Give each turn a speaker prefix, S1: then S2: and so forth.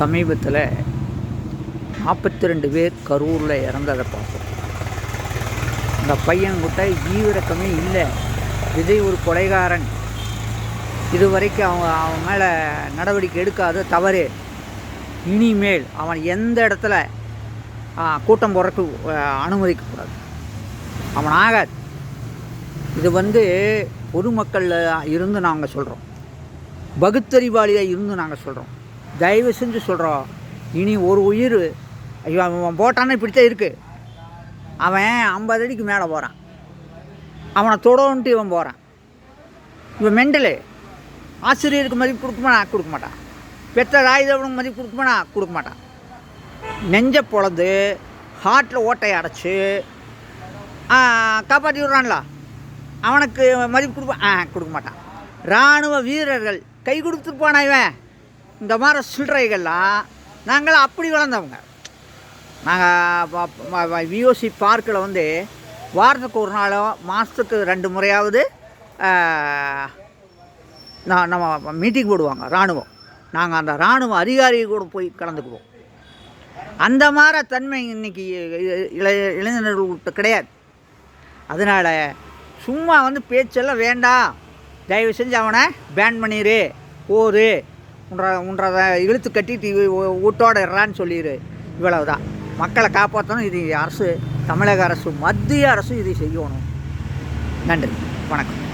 S1: சமீபத்தில் நாற்பத்தி ரெண்டு பேர் கரூரில் இறந்ததை பார்த்தோம். அந்த பையன்கிட்ட ஈவிரக்கமே இல்லை. விஜய் ஒரு கொலைகாரன். இது வரைக்கும் அவங்க அவன் மேலே நடவடிக்கை எடுக்காத தவறு. இனிமேல் அவன் எந்த இடத்துல கூட்டம் போடுறக்கு அனுமதிக்கக்கூடாது அவன் ஆகாது. இது வந்து பொதுமக்களில் இருந்து நாங்கள் சொல்கிறோம் பகுத்தறிவாளியாக இருந்து நாங்கள் சொல்கிறோம் தயவு செஞ்சு சொல்கிறோம் இனி ஒரு உயிர். ஐயோ அவன் போட்டான்னு இப்படித்தான் இருக்குது அவன் ஐம்பது அடிக்கு மேலே போகிறான் அவனை தொடன்ட்டு இவன் போகிறான் இவன் மெண்டலு. ஆசிரியருக்கு மதிப்பு கொடுக்குமானா? கொடுக்க மாட்டான். பெற்ற ராயுதவனுக்கு மதிப்பு கொடுக்குமானா? கொடுக்க மாட்டான். நெஞ்ச பொழந்து ஹார்ட்டில் ஓட்டையை அடைச்சி காப்பாற்றி விட்றான்ல. அவனுக்கு மதிப்பு கொடுப்பா ஆ கொடுக்க மாட்டான். இராணுவ வீரர்கள் கை கொடுத்துருப்பானா இவன். இந்த மாதிரி சில்லறைகள்லாம் நாங்களாம் அப்படி வளர்ந்தவங்க. நாங்கள் விஓசி பார்க்கில் வந்து வாரத்துக்கு ஒரு நாளோ மாதத்துக்கு ரெண்டு முறையாவது நான் நம்ம மீட்டிங் போடுவாங்க இராணுவம் நாங்கள் அந்த இராணுவ அதிகாரி கூட போய் கலந்துக்குவோம். அந்த மாதிரி தன்மை இன்னைக்கு இ- இளைய இளைஞர்கள்கிட்ட கிடையாது. அதனால் சும்மா வந்து பேச்செல்லாம் வேண்டாம். தயவு செஞ்சு அவனை பேன் பண்ணிடு போரு. உன்ற உன்றதை இழுத்து கட்டிட்டு இவ- வீட்டோட சொல்லிடு இவ்வளவு தான் மக்களை காப்பாற்றணும் இது அரசு தமிழக அரசு மத்திய அரசு இதை செய்யணும். நன்றி. வணக்கம்.